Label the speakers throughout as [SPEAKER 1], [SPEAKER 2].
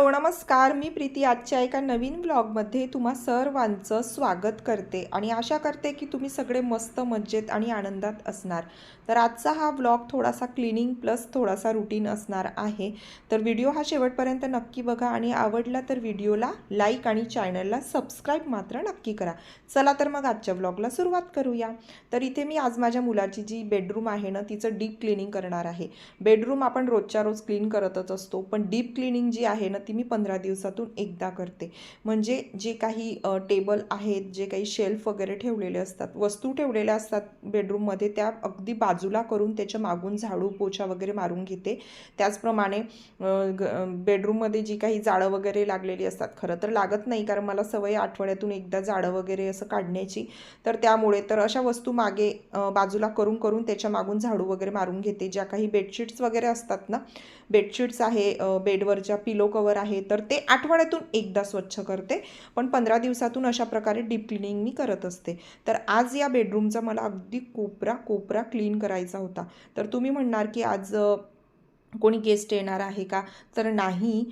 [SPEAKER 1] Hello नमस्कार. मी प्रीती. आजच्या एका नवीन ब्लॉगमध्ये तुम्हा सर्वांचं स्वागत करते आणि आशा करते की तुम्ही सगळे मस्त मज्जेत आणि आनंदात असणार. तर आजचा हा व्लॉग थोडासा क्लिनिंग प्लस थोडासा रुटीन असणार आहे. तर व्हिडिओ हा शेवटपर्यंत नक्की बघा आणि आवडला तर व्हिडिओला लाईक आणि चॅनलला सबस्क्राईब मात्र नक्की करा. चला तर मग आजच्या व्लॉगला सुरुवात करूया. तर इथे मी आज माझ्या मुलाची जी बेडरूम आहे ना तिचं डीप क्लिनिंग करणार आहे. बेडरूम आपण रोजच्या रोज क्लीन करतच असतो पण डीप क्लिनिंग जी आहे ना ती मी पंधरा दिवसातून एकदा करते. म्हणजे जे काही टेबल आहेत जे काही शेल्फ वगैरे ठेवलेले असतात वस्तू ठेवलेल्या असतात बेडरूममध्ये त्या अगदी बाजूला करून त्याच्या मागून झाडू पोछा वगैरे मारून घेते. त्याचप्रमाणे ग- बेडरूममध्ये जी काही जाळं वगैरे लागलेली असतात खरं तर लागत नाही कारण मला सवय आठवड्यातून एकदा जाळं वगैरे असं काढण्याची. तर त्यामुळे तर अशा वस्तू मागे बाजूला करून करून त्याच्या मागून झाडू वगैरे मारून घेते. ज्या काही बेडशीट्स वगैरे असतात ना बेडशीट्स आहे बेडवरच्या पिलो कवर आहे तर ते आठवड्यातून एकदा स्वच्छ करते. पण पंधरा दिवसातून अशा प्रकारे डीप क्लिनिंग मी करत असते. तर आज या बेडरूमचा मला अगदी कोपरा कोपरा क्लीन करायचा होता. तर तुम्ही म्हणणार की आज कोणी गेस्ट येणार आहे का? तर नाही.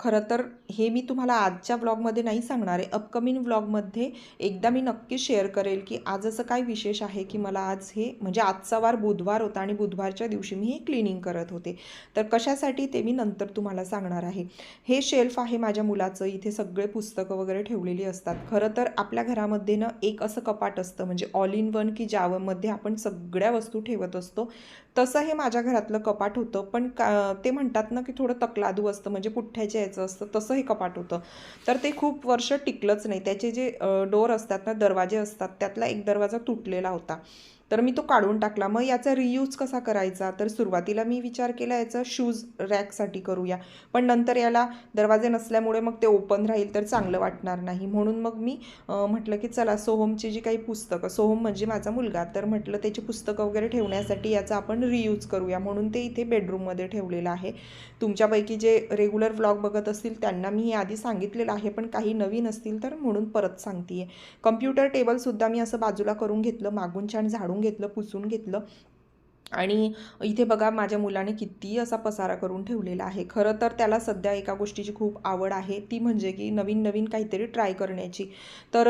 [SPEAKER 1] खरं तर हे मी तुम्हाला आजच्या व्लॉगमध्ये नाही सांगणार आहे. अपकमिंग व्लॉगमध्ये एकदा मी नक्की शेअर करेल की आज असं काय विशेष आहे की मला आज हे म्हणजे आजचा वार बुधवार होता आणि बुधवारच्या दिवशी मी हे क्लिनिंग करत होते. तर कशासाठी ते मी नंतर तुम्हाला सांगणार आहे. हे शेल्फ आहे माझ्या मुलाचं. इथे सगळे पुस्तकं वगैरे ठेवलेली असतात. खरं तर आपल्या घरामध्ये ना एक असं कपाट असतं म्हणजे ऑल इन वन की ज्यामध्ये आपण सगळ्या वस्तू ठेवत असतो. तसं हे माझ्या घरातलं कपाट होतं. पण का ते म्हणतात ना की थोडं तकलादू असतं म्हणजे पुठ्ठ्याच्या याचं असतं तसं हे कपाट होतं. तर ते खूप वर्ष टिकलंच नाही. त्याचे जे डोर असतात ना दरवाजे असतात त्यातला एक दरवाजा तुटलेला होता. तर मी तो काढून टाकला. मग याचा रियूज कसा करायचा? तर सुरुवातीला मी विचार केला याचा शूज रॅकसाठी करूया. पण नंतर याला दरवाजे नसल्यामुळे मग ते ओपन राहील तर चांगलं वाटणार नाही. म्हणून मग मी म्हटलं की चला सोहमची जी काही पुस्तकं सोहम म्हणजे माझा मुलगा तर म्हटलं त्याची पुस्तकं वगैरे ठेवण्यासाठी याचा आपण रियूज करूया. म्हणून ते इथे बेडरूममध्ये ठेवलेलं आहे. तुमच्यापैकी जे रेग्युलर व्लॉग बघत असतील त्यांना मी हे आधी सांगितलेलं आहे पण काही नवीन असतील तर म्हणून परत सांगते आहे कम्प्युटर टेबलसुद्धा मी असं बाजूला करून घेतलं मागून छान झाडून घेतलं पुसून घेतलं. आणि इथे बघा माझ्या मुलाने किती असा पसारा करून ठेवलेला आहे. खरं तर त्याला सध्या एका गोष्टीची खूप आवड आहे. ती म्हणजे की नवीन नवीन काहीतरी ट्राय करण्याची. तर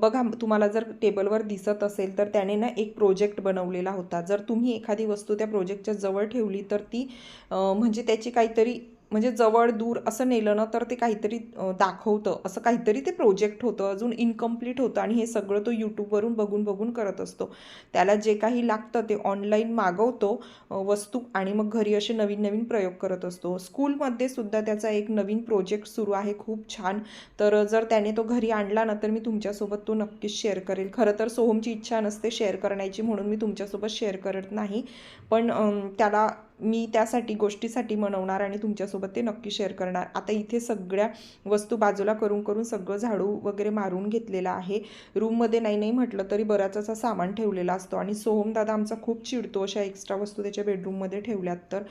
[SPEAKER 1] बघा तुम्हाला जर टेबलवर दिसत असेल तर त्याने ना एक प्रोजेक्ट बनवलेला होता. जर तुम्ही एखादी वस्तू त्या प्रोजेक्टच्या जवळ ठेवली तर ती म्हणजे त्याची काहीतरी म्हणजे जवळ दूर असं नेलं ना तर ते काहीतरी दाखवतं. असं काहीतरी ते प्रोजेक्ट होतं. अजून इनकम्प्लीट होतं आणि हे सगळं तो यूट्यूबवरून बघून बघून करत असतो. त्याला जे काही लागतं ते ऑनलाईन मागवतो वस्तू आणि मग घरी असे नवीन नवीन प्रयोग करत असतो. स्कूलमध्ये सुद्धा त्याचा एक नवीन प्रोजेक्ट सुरू आहे. खूप छान. तर जर त्याने तो घरी आणला ना तर मी तुमच्यासोबत तो नक्कीच शेअर करेल. खरं तर सोहमची इच्छा नसते शेअर करण्याची म्हणून मी तुमच्यासोबत शेअर करत नाही. पण त्याला मी त्यासाठी गोष्टीसाठी म्हणवणार आणि तुमच्यासोबत ते नक्की शेअर करणार. आता इथे सगळ्या वस्तू बाजूला करून करून सगळं झाडू वगैरे मारून घेतलेलं आहे. रूममध्ये नाही नाही म्हटलं तरी बराच असा सामान ठेवलेला असतो. आणि सोहम दादा आमचा खूप चिडतो अशा एक्स्ट्रा वस्तू त्याच्या बेडरूममध्ये ठेवल्यात तर.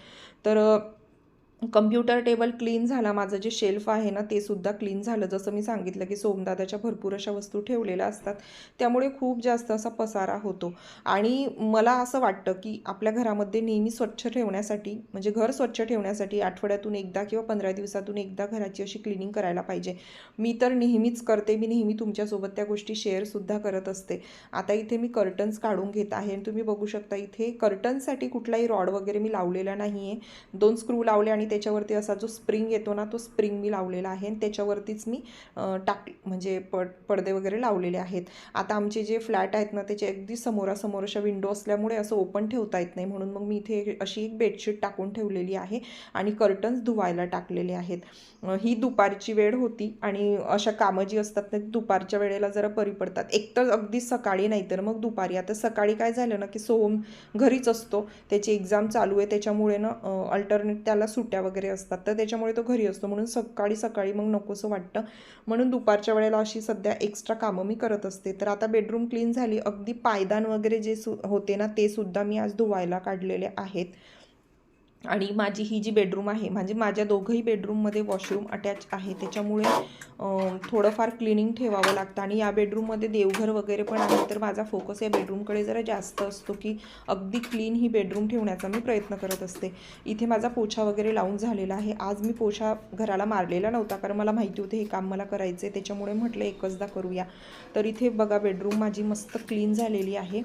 [SPEAKER 1] तर कम्प्युटर टेबल क्लीन झाला माझं जे शेल्फ आहे ना ते सुद्धा क्लीन झालं. जसं मी सांगितलं की सोमदादाच्या भरपूर अशा वस्तू ठेवलेल्या असतात. त्यामुळे खूप जास्त असा पसारा होतो. आणि मला असं वाटतं की आपल्या घरामध्ये नेहमी स्वच्छ ठेवण्यासाठी म्हणजे घर स्वच्छ ठेवण्यासाठी आठवड्यातून एकदा किंवा पंधरा दिवसातून एकदा घराची अशी क्लिनिंग करायला पाहिजे. मी तर नेहमीच करते मी नेहमी तुमच्यासोबत त्या गोष्टी शेअरसुद्धा करत असते. आता इथे मी कर्टन्स काढून घेत आहे आणि तुम्ही बघू शकता इथे कर्टन्ससाठी कुठलाही रॉड वगैरे मी लावलेला नाही आहे दोन स्क्रू लावले आणि त्याच्यावरती असा जो स्प्रिंग येतो ना तो स्प्रिंग मी लावलेला आहे. आणि त्याच्यावरतीच मी टाक म्हणजे पड पडदे वगैरे लावलेले आहेत. आता आमचे जे फ्लॅट आहेत ना त्याचे अगदी समोरासमोर अशा विंडो असल्यामुळे असं ओपन ठेवता येत नाही. म्हणून मग मी इथे अशी एक बेडशीट टाकून ठेवलेली आहे आणि कर्टन्स धुवायला टाकलेले आहेत. ही दुपारची वेळ होती आणि अशा कामं जी असतात ना दुपारच्या वेळेला जरा बरी पडतात एकतर अगदी सकाळी नाही तर मग दुपारी. आता सकाळी काय झालं ना की सोहम घरीच असतो. त्याची एक्झाम चालू आहे. त्याच्यामुळे ना अल्टरनेट त्याला सुट्या वगैरे असतात. तर त्याच्यामुळे तो घरी असतो. म्हणून सकाळी सकाळी मग नकोसं वाटतं. म्हणून दुपारच्या वेळेला अशी सध्या एक्स्ट्रा कामं मी करत असते. तर आता बेडरूम क्लीन झाली. अगदी पायदान वगैरे जे सु होते ना ते सुद्धा मी आज धुवायला काढलेले आहेत. आणि माझी ही जी बेडरूम आहे म्हणजे माझ्या दोघंही बेडरूममध्ये वॉशरूम अटॅच आहे. त्याच्यामुळे थोडंफार क्लिनिंग ठेवावं लागतं. आणि या बेडरूममध्ये देवघर वगैरे पण आहे तर माझा फोकस या बेडरूमकडे जरा जास्त असतो की अगदी क्लीन ही बेडरूम ठेवण्याचा मी प्रयत्न करत असते. इथे माझा पोछा वगैरे लावून झालेला आहे. आज मी पोछा घराला मारलेला नव्हता कारण मला माहिती होते हे काम मला करायचं आहे त्याच्यामुळे म्हटलं एकचदा करूया. तर इथे बघा बेडरूम माझी मस्त क्लीन झालेली आहे.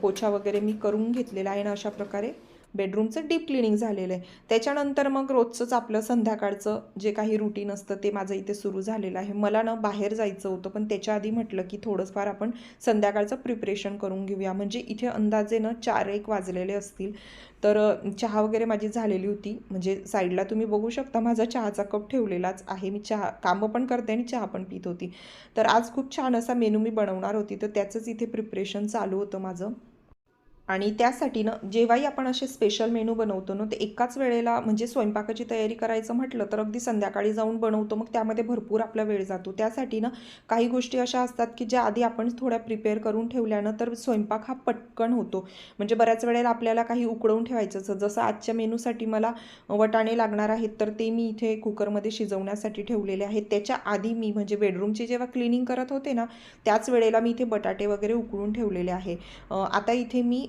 [SPEAKER 1] पोछा वगैरे मी करून घेतलेला आहे ना अशा प्रकारे बेडरूमचं डीप क्लिनिंग झालेलं आहे. त्याच्यानंतर मग रोजचंच आपलं संध्याकाळचं जे काही रुटीन असतं ते माझं इथे सुरू झालेलं आहे. मला ना बाहेर जायचं होतं पण त्याच्या आधी म्हटलं की थोडंफार आपण संध्याकाळचं प्रिपरेशन करून घेऊया. म्हणजे इथे अंदाजे ना चार एक वाजलेले असतील. तर चहा वगैरे माझी झालेली होती. म्हणजे साईडला तुम्ही बघू शकता माझा चहाचा कप ठेवलेलाच आहे. मी चहा कामं पण करते आणि चहा पण पित होती. तर आज खूप छान असा मेनू मी बनवणार होती. तर त्याचंच इथे प्रिपरेशन चालू होतं माझं. आणि त्यासाठी ना जेव्हाही आपण असे स्पेशल मेनू बनवतो ना ते एकाच वेळेला म्हणजे स्वयंपाकाची तयारी करायचं म्हटलं तर अगदी संध्याकाळी जाऊन बनवतो मग त्यामध्ये भरपूर आपला वेळ जातो. त्यासाठी ना काही गोष्टी अशा असतात की ज्या आधी आपण थोड्या प्रिपेअर करून ठेवल्यानं तर स्वयंपाक हा पटकन होतो. म्हणजे बऱ्याच वेळेला आपल्याला काही उकडवून ठेवायचं असतं जसं आजच्या मेनूसाठी मला वटाणे लागणार आहेत तर ते मी इथे कुकरमध्ये शिजवण्यासाठी ठेवलेले आहेत. त्याच्या आधी मी म्हणजे बेडरूमची जेव्हा क्लिनिंग करत होते ना त्याच वेळेला मी इथे बटाटे वगैरे उकळून ठेवलेले आहे. आता इथे मी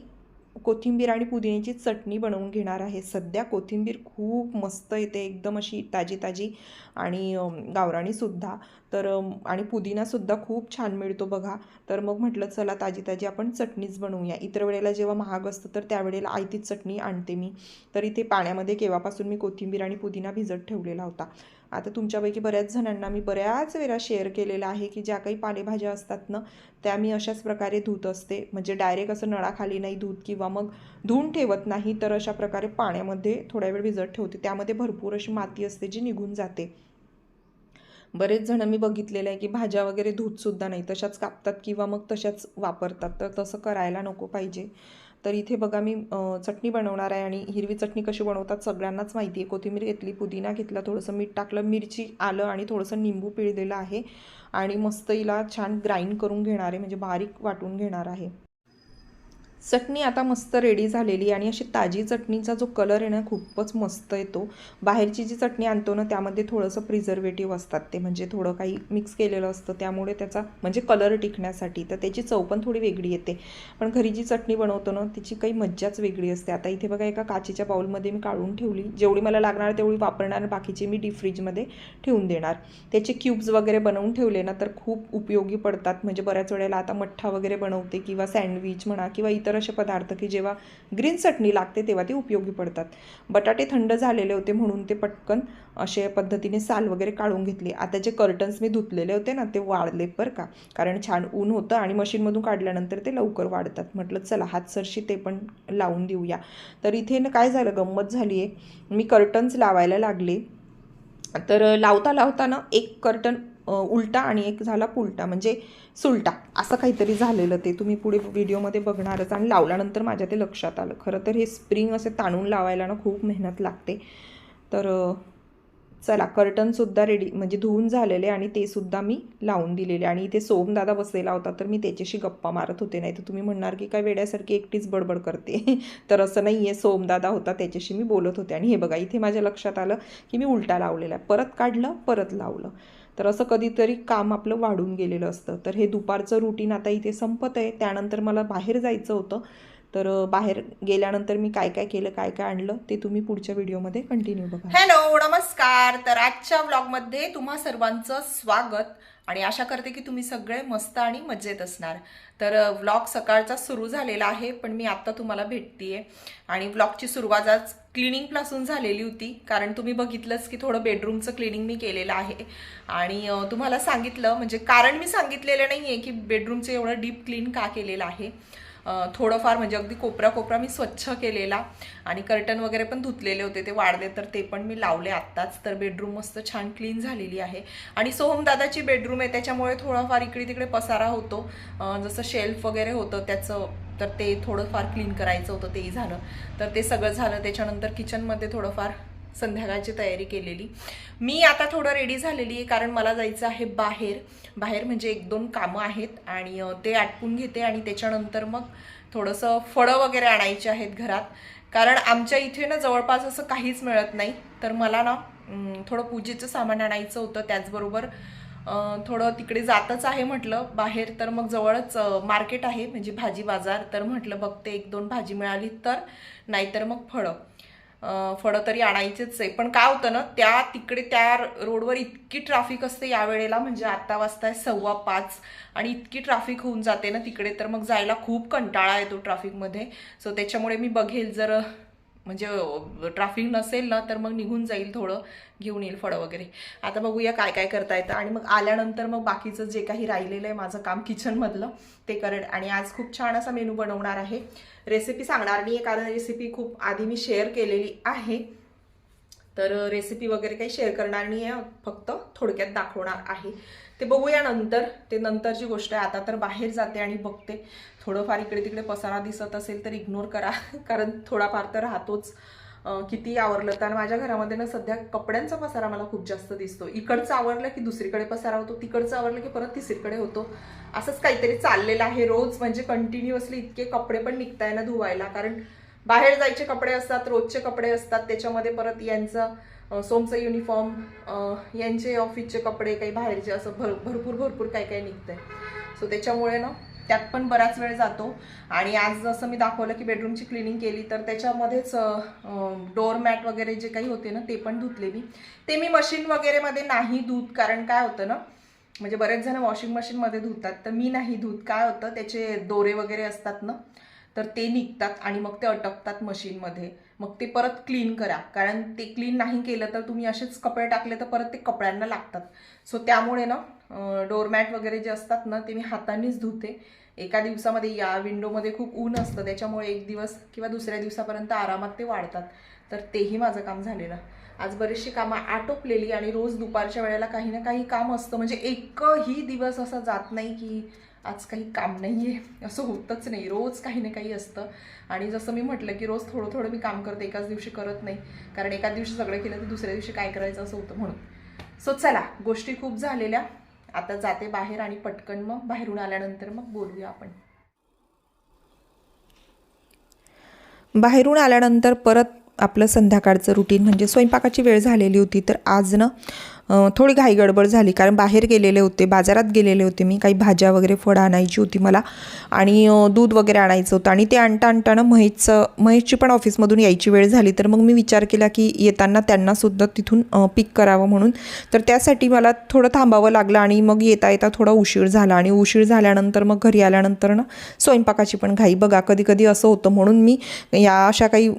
[SPEAKER 1] कोथिंबीर आणि पुदिन्याची चटणी बनवून घेणार आहे. सध्या कोथिंबीर खूप मस्त येते एकदम अशी ताजी ताजी आणि गावराणीसुद्धा. तर आणि पुदिनासुद्धा खूप छान मिळतो बघा. तर मग म्हटलं चला ताजी ताजी आपण चटणीच बनवूया. इतर वेळेला जेव्हा महाग असतं तर त्यावेळेला आयतीच चटणी आणते मी. तर इथे पाण्यामध्ये केव्हापासून मी कोथिंबीर आणि पुदिना भिजत ठेवलेला होता. आता तुमच्यापैकी बऱ्याच जणांना मी बऱ्याच वेळा शेअर केलेला आहे की ज्या काही पालेभाज्या असतात ना त्या मी अशाच प्रकारे धुत असते. म्हणजे डायरेक्ट असं नळाखाली नाही धूत किंवा मग धुवून ठेवत नाही तर अशा प्रकारे पाण्यामध्ये थोड्या वेळ भिजत ठेवते. त्यामध्ये भरपूर अशी माती असते जी निघून जाते. बरेच जण मी बघितलेलं आहे की भाज्या वगैरे धुतसुद्धा नाही. तशाच कापतात किंवा मग तशाच वापरतात. तर तसं करायला नको पाहिजे. तर इथे बघा मी चटणी बनवणार आहे आणि हिरवी चटणी कशी बनवतात सगळ्यांनाच माहिती आहे. कोथिंबीर घेतली पुदिना घेतला थोडंसं मीठ टाकलं मिरची आलं आणि थोडंसं निंबू पिळलेलं आहे. आणि मस्त हिला छान ग्राइंड करून घेणार आहे. म्हणजे बारीक वाटून घेणार आहे. चटणी आता मस्त रेडी झालेली आणि अशी ताजी चटणीचा जो कलर आहे ना खूपच मस्त येतो बाहेरची जी चटणी आणतो ना त्यामध्ये थोडंसं प्रिझर्वेटिव्ह असतात ते. म्हणजे थोडं काही मिक्स केलेलं असतं. त्यामुळे त्याचा म्हणजे कलर टिकण्यासाठी तर त्याची चव पण थोडी वेगळी येते. पण घरी जी चटणी बनवतो ना त्याची काही मज्जाच वेगळी असते. आता इथे बघा एका काचेच्या बाऊलमध्ये मी काढून ठेवली. जेवढी मला लागणार तेवढी वापरणार बाकीची मी डीप फ्रीजमध्ये ठेवून देणार. त्याचे क्यूब्स वगैरे बनवून ठेवले ना तर खूप उपयोगी पडतात. म्हणजे बऱ्याच वेळेला आता मठ्ठा वगैरे बनवते किंवा सँडविच म्हणा किंवा इतर असे पदार्थ की जेव्हा ग्रीन चटणी लागते तेव्हा ते उपयोगी पडतात. बटाटे थंड झालेले होते म्हणून ते पटकन असे पद्धतीने साल वगैरे काढून घेतली. आता जे कर्टन्स मी धुतलेले होते ना ते वाळले बरं का. कारण छान ऊन होतं आणि मशीनमधून काढल्यानंतर ते लवकर वाढतात. म्हटलं चला हातसरशी ते पण लावून देऊया. तर इथे ना काय झालं गंमत झाली आहे. मी कर्टन्स लावायला लागले. तर लावता लावताना एक कर्टन उलटा आणि एक झाला पुलटा म्हणजे सुलटा. असं काहीतरी झालेलं ते. तुम्ही पुढे व्हिडिओमध्ये बघणारच आणि लावल्यानंतर माझ्या ते लक्षात आलं. खरं तर हे स्प्रिंग असे ताणून लावायला ना खूप मेहनत लागते. तर चला कर्टनसुद्धा रेडी म्हणजे धुवून झालेले आणि ते सुद्धा मी लावून दिलेले. आणि इथे सोमदादा बसलेला होता तर मी त्याच्याशी गप्पा मारत होते. नाही तर तुम्ही म्हणणार की काय वेड्यासारखी एकटीच बडबड करते. तर असं नाही आहे सोमदादा होता त्याच्याशी मी बोलत होते. आणि हे बघा इथे माझ्या लक्षात आलं की मी उलटा लावलेला आहे. परत काढलं परत लावलं. तर असं कधीतरी काम आपलं वाढून गेलेलं असतं. तर हे दुपारचं रुटीन आता इथे संपत आहे. त्यानंतर मला बाहेर जायचं होतं. तर बाहेर गेल्यानंतर मी काय काय केलं काय काय आणलं ते तुम्ही पुढच्या व्हिडिओमध्ये कंटिन्यू बघा. हॅलो नमस्कार. तर आजच्या व्लॉगमध्ये तुम्हा सर्वांचं स्वागत. आणि आशा करते की तुम्ही सगळे मस्त आणि मजेत असणार. तर व्लॉग सकाळचा सुरू झालेला आहे पण मी आत्ता तुम्हाला भेटतीये. आणि व्लॉगची सुरुवात आज क्लिनिंगपासून झालेली होती कारण तुम्ही बघितलंच की थोडं बेडरूमचं क्लिनिंग मी केलेलं आहे. आणि तुम्हाला सांगितलं म्हणजे कारण मी सांगितलेलं नाही आहे की बेडरूमचं एवढं डीप क्लीन का केलेलं आहे. थोडंफार म्हणजे अगदी कोपरा कोपरा मी स्वच्छ केलेला आणि कर्टन वगैरे पण धुतलेले होते ते वाढले तर ते पण मी लावले आत्ताच. तर बेडरूम मस्त छान क्लीन झालेली आहे. आणि सोहमदादाची बेडरूम आहे त्याच्यामुळे थोडाफार इकडे तिकडे पसारा होतो. जसं शेल्फ वगैरे होतं त्याचं तर ते थोडंफार क्लीन करायचं होतं तेही झालं. तर ते सगळं झालं. त्याच्यानंतर किचनमध्ये थोडंफार संध्याकाळची तयारी केलेली. मी आता थोडं रेडी झालेली आहे कारण मला जायचं आहे बाहेर. बाहेर म्हणजे एक दोन कामं आहेत आणि ते आटपून घेते आणि त्याच्यानंतर मग थोडंसं फळं वगैरे आणायची आहेत घरात. कारण आमच्या इथे ना जवळपास असं काहीच मिळत नाही. तर मला ना थोडं पूजेचं सामान आणायचं होतं. त्याचबरोबर थोडं तिकडे जातच आहे म्हटलं. बाहेर तर मग जवळच मार्केट आहे म्हणजे भाजी बाजार. तर म्हटलं बघते एक दोन भाजी मिळाली तर. नाहीतर मग फळं. फळं तरी आणायचेच आहे. पण काय होतं ना त्या तिकडे त्या रोडवर इतकी ट्रॅफिक असते या वेळेला म्हणजे आता वाजताय सव्वा पाच आणि इतकी ट्रॅफिक होऊन जाते ना तिकडे तर मग जायला खूप कंटाळा येतो ट्रॅफिकमध्ये सो त्याच्यामुळे मी बघेल जर म्हणजे ट्रॅफिक नसेल ना तर मग निघून जाईल थोडं घेऊन येईल फळं वगैरे. आता बघूया काय काय करता येतं. आणि मग आल्यानंतर मग बाकीचं जे काही राहिलेलं आहे माझं काम किचनमधलं ते करेल आणि आज खूप छान असा मेनू बनवणार आहे. रेसिपी सांगणार नाही एक कारण रेसिपी खूप आधी मी शेअर केलेली आहे. तर रेसिपी वगैरे काही शेअर करणार नाही आहे फक्त थोडक्यात दाखवणार आहे. ते बघूया नंतर. ते नंतरची गोष्ट आहे. आता तर बाहेर जाते आणि बघते. थोडंफार इकडे तिकडे पसारा दिसत असेल तर इग्नोर करा. कारण थोडाफार तर राहतोच. किती आवरलं. तर माझ्या घरामध्ये ना सध्या कपड्यांचा पसारा मला खूप जास्त दिसतो. इकडचं आवरलं की दुसरीकडे पसारा होतो. तिकडचं आवरलं की परत तिसरीकडे होतो. असंच काहीतरी चाललेलं आहे रोज. म्हणजे कंटिन्युअसली इतके कपडे पण निघताय ना धुवायला. कारण बाहेर जायचे कपडे असतात रोजचे कपडे असतात. त्याच्यामध्ये परत यांचं सोमचं युनिफॉर्म यांचे ऑफिसचे कपडे काही बाहेरचे असं भर भरपूर भरपूर काही काही निघतंय. सो त्याच्यामुळे ना त्यात पण बराच वेळ जातो. आणि आज जसं मी दाखवलं की बेडरूमची क्लिनिंग केली तर त्याच्यामध्येच डोअर मॅट वगैरे जे काही होते ना ते पण धुतले मी. ते मी मशीन वगैरेमध्ये नाही धूत कारण काय होतं ना म्हणजे बरेच जण वॉशिंग मशीनमध्ये धुतात तर मी नाही धूत. काय होतं त्याचे दोरे वगैरे असतात ना तर ते निघतात आणि मग ते अटकतात मशीनमध्ये. मग ते परत क्लीन करा. कारण ते क्लीन नाही केलं तर तुम्ही असेच कपडे टाकले तर परत ते कपड्यांना लागतात. सो त्यामुळे ना डोरमॅट वगैरे जे असतात ना ते मी हातानेच धुते. एका दिवसामध्ये या विंडोमध्ये खूप ऊन असतं. त्याच्यामुळे एक दिवस किंवा दुसऱ्या दिवसापर्यंत आरामात ते वाढतात. तर तेही माझं काम झालेलं. आज बरीचशी कामं आटोपलेली आणि रोज दुपारच्या वेळेला काही ना काही काम असतं. म्हणजे एकही दिवस असा जात नाही की आज काही काम नाही आहे असं होतच नाही. रोज काही ना काही असतं. आणि जसं मी म्हटलं की रोज थोडं थोडं मी काम करते. एकाच दिवशी करत नाही. कारण एकाच दिवशी सगळं केलं तर दुसऱ्या दिवशी काय करायचं असं होतं म्हणून. सो चला. गोष्टी खूप झालेल्या. आता जाते बाहेर आणि पटकन मग बाहेरून आल्यानंतर मग बोलूया आपण. बाहेरून आल्यानंतर परत आपलं संध्याकाळचं रुटीन म्हणजे स्वयंपाकाची वेळ झालेली होती. तर आज ना थोडी घाई गडबड झाली. कारण बाहेर गेलेले होते बाजारात गेलेले होते. मी काही भाज्या वगैरे फळं आणायची होती मला. आणि दूध वगैरे आणायचं होतं. आणि ते आणता आणताना महेशचं महेशची पण ऑफिसमधून यायची वेळ झाली. तर मग मी विचार केला की येताना त्यांनासुद्धा तिथून पिक करावं म्हणून. तर त्यासाठी मला थोडं थांबावं लागलं आणि मग येता येता थोडा उशीर झाला. आणि उशीर झाल्यानंतर मग घरी आल्यानंतर ना स्वयंपाकाची पण घाई. बघा कधी कधी असं होतं म्हणून मी या अशा काही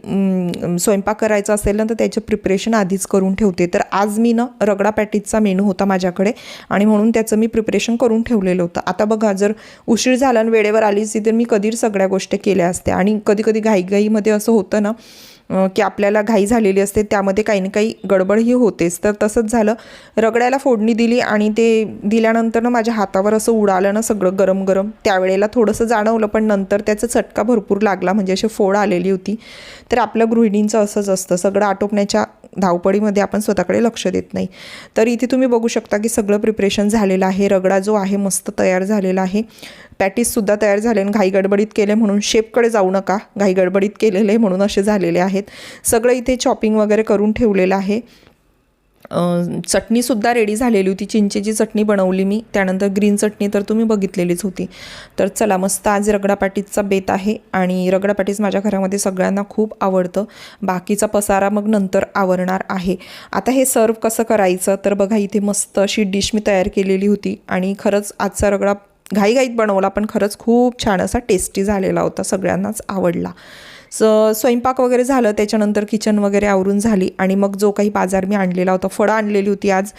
[SPEAKER 1] स्वयंपाक करायचा असेल ना तर त्याचं प्रिपरेशन आधीच करून ठेवते. तर आज मी ना रगडा पॅटीजचा मेनू होता माझ्याकडे आणि म्हणून त्याचं मी प्रिपरेशन करून ठेवलेलं होतं. आता बघा जर उशीर झाला आणि वेळेवर आली असती तर मी कधीच सगळ्या गोष्टी केल्या असत्या. आणि कधी कधी घाईघाईमध्ये असं होतं ना की आपल्याला घाई झालेली असते त्यामध्ये काही ना काही गडबडही होतेच. तर तसंच झालं. रगड्याला फोडणी दिली आणि ते दिल्यानंतर ना माझ्या हातावर असं उडालं ना सगळं गरम गरम त्यावेळेला थोडंसं जाणवलं पण नंतर त्याचा चटका भरपूर लागला. म्हणजे अशी फोड आलेली होती. तर आपल्या गृहिणींचं असंच असतं. सगळं आटोपण्याच्या धावपळीमध्ये आपण स्वतःकडे लक्ष देत नाही. तर इथे तुम्ही बघू शकता की सगळं प्रिपरेशन झालेलं आहे. रगडा जो आहे मस्त तयार झालेला आहे. पॅटीससुद्धा तयार झाले आणि घाई गडबडीत केले म्हणून शेपकडे जाऊ नका. घाई गडबडीत केलेले म्हणून असे झालेले आहेत. सगळं इथे चॉपिंग वगैरे करून ठेवलेलं आहे. चटणीसुद्धा रेडी झालेली होती. चिंचेची चटणी बनवली मी. त्यानंतर ग्रीन चटणी तर तुम्ही बघितलेलीच होती. तर चला मस्त आज रगडापाटीचा बेत आहे आणि रगडापाटीच माझ्या घरामध्ये सगळ्यांना खूप आवडतं. बाकीचा पसारा मग नंतर आवरणार आहे. आता हे सर्व कसं करायचं? तर बघा इथे मस्त अशी डिश मी तयार केलेली होती आणि खरंच आजचा रगडा घाईघाईत बनवला पण खरंच खूप छान असा टेस्टी झालेला होता. सगळ्यांनाच आवडला. स स्वयंपाक वगैरे झालं त्याच्यानंतर किचन वगैरे आवरून झाली आणि मग जो काही बाजार मी आणलेला होता फळं आणलेली होती आज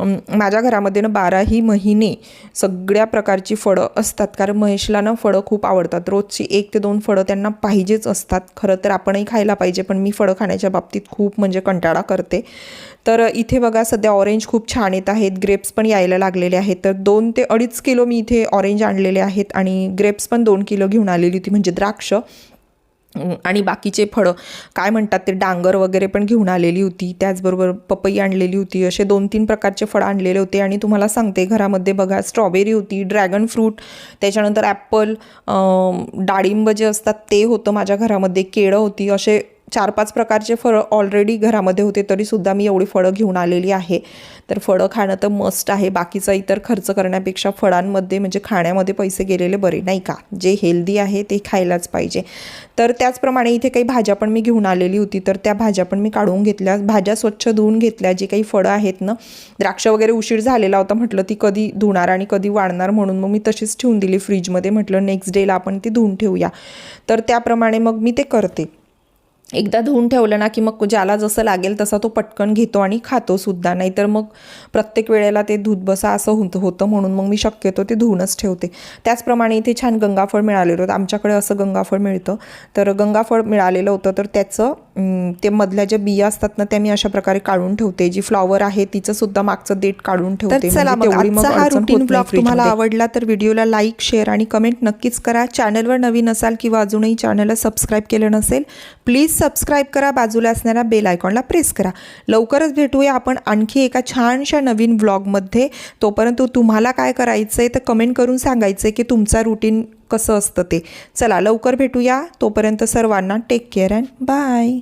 [SPEAKER 1] माझ्या घरामध्ये ना बाराही महिने सगळ्या प्रकारची फळं असतात. कारण महेशला ना फळं खूप आवडतात. रोजची एक ते दोन फळं त्यांना पाहिजेच असतात. खरं तर आपणही खायला पाहिजे पण मी फळं खाण्याच्या बाबतीत खूप म्हणजे कंटाळा करते. तर इथे बघा सध्या ऑरेंज खूप छान येत आहेत. ग्रेप्स पण यायला लागलेले आहेत. तर दोन ते अडीच किलो मी इथे ऑरेंज आणलेले आहेत आणि ग्रेप्स पण दोन किलो घेऊन आलेली होती म्हणजे द्राक्ष. आणि बाकीचे फळं काय म्हणतात ते डांगर वगैरे पण घेऊन आलेली होती. त्याचबरोबर पपई आणलेली होती. असे दोन तीन प्रकारचे फळं आणलेले होते. आणि तुम्हाला सांगते घरामध्ये बघा स्ट्रॉबेरी होती ड्रॅगन फ्रूट त्याच्यानंतर ॲपल डाळिंब जे असतात ते होतं माझ्या घरामध्ये. केळं होती. असे चार पाच प्रकारचे फळं ऑलरेडी घरामध्ये होते तरीसुद्धा मी एवढी फळं घेऊन आलेली आहे. तर फळं खाणं तर मस्ट आहे. बाकीचा इतर खर्च करण्यापेक्षा फळांमध्ये म्हणजे खाण्यामध्ये पैसे गेलेले बरे नाही का? जे हेल्दी आहे ते खायलाच पाहिजे. तर त्याचप्रमाणे इथे काही भाज्या पण मी घेऊन आलेली होती. तर त्या भाज्या पण मी काढून घेतल्या. भाज्या स्वच्छ धुवून घेतल्या. जी काही फळं आहेत ना द्राक्ष वगैरे उशीर झालेला होता म्हटलं ती कधी धुणार आणि कधी वाढणार म्हणून मग मी तशीच ठेवून दिली फ्रीजमध्ये म्हटलं नेक्स्ट डेला आपण ती धुवून ठेवूया. तर त्याप्रमाणे मग मी ते करते. एकदा धुवून ठेवलं ना की मग ज्याला जसं लागेल तसा तो पटकन घेतो आणि खातो सुद्धा. नाहीतर मग प्रत्येक वेळेला ते धुत बसा असं होतं होतं म्हणून मग मी शक्यतो ते धुवूनच ठेवते. त्याचप्रमाणे इथे छान गंगाफळ मिळालेलं होतं. आमच्याकडे असं गंगाफळ मिळतं. तर गंगाफळ मिळालेलं होतं तर त्याचं ते मधल्या ज्या बिया असतात ना त्या मी अशा प्रकारे काढून ठेवते. जी फ्लॉवर आहे तिचं सुद्धा मागचं देठ काढून ठेवते.
[SPEAKER 2] चला
[SPEAKER 1] म्हणजे
[SPEAKER 2] हा
[SPEAKER 1] नाही
[SPEAKER 2] vlog तुम्हाला. आवडला तर व्हिडिओला लाईक शेअर आणि कमेंट नक्कीच करा. चॅनलवर नवीन असाल किंवा अजूनही चॅनलला सबस्क्राईब केलं नसेल प्लीज सबस्क्राईब करा बाजूला असणाऱ्या बेल आयकॉनला प्रेस करा. लवकरच भेटूया आपण आणखी एका छानशा नवीन व्लॉगमध्ये तोपर्यंत तुम्हाला काय करायचं आहे तर कमेंट करून सांगायचं आहे की तुमचा रुटीन कसं असतं ते. चला लवकर भेटूया. तोपर्यंत सर्वांना टेक केअर अँड बाय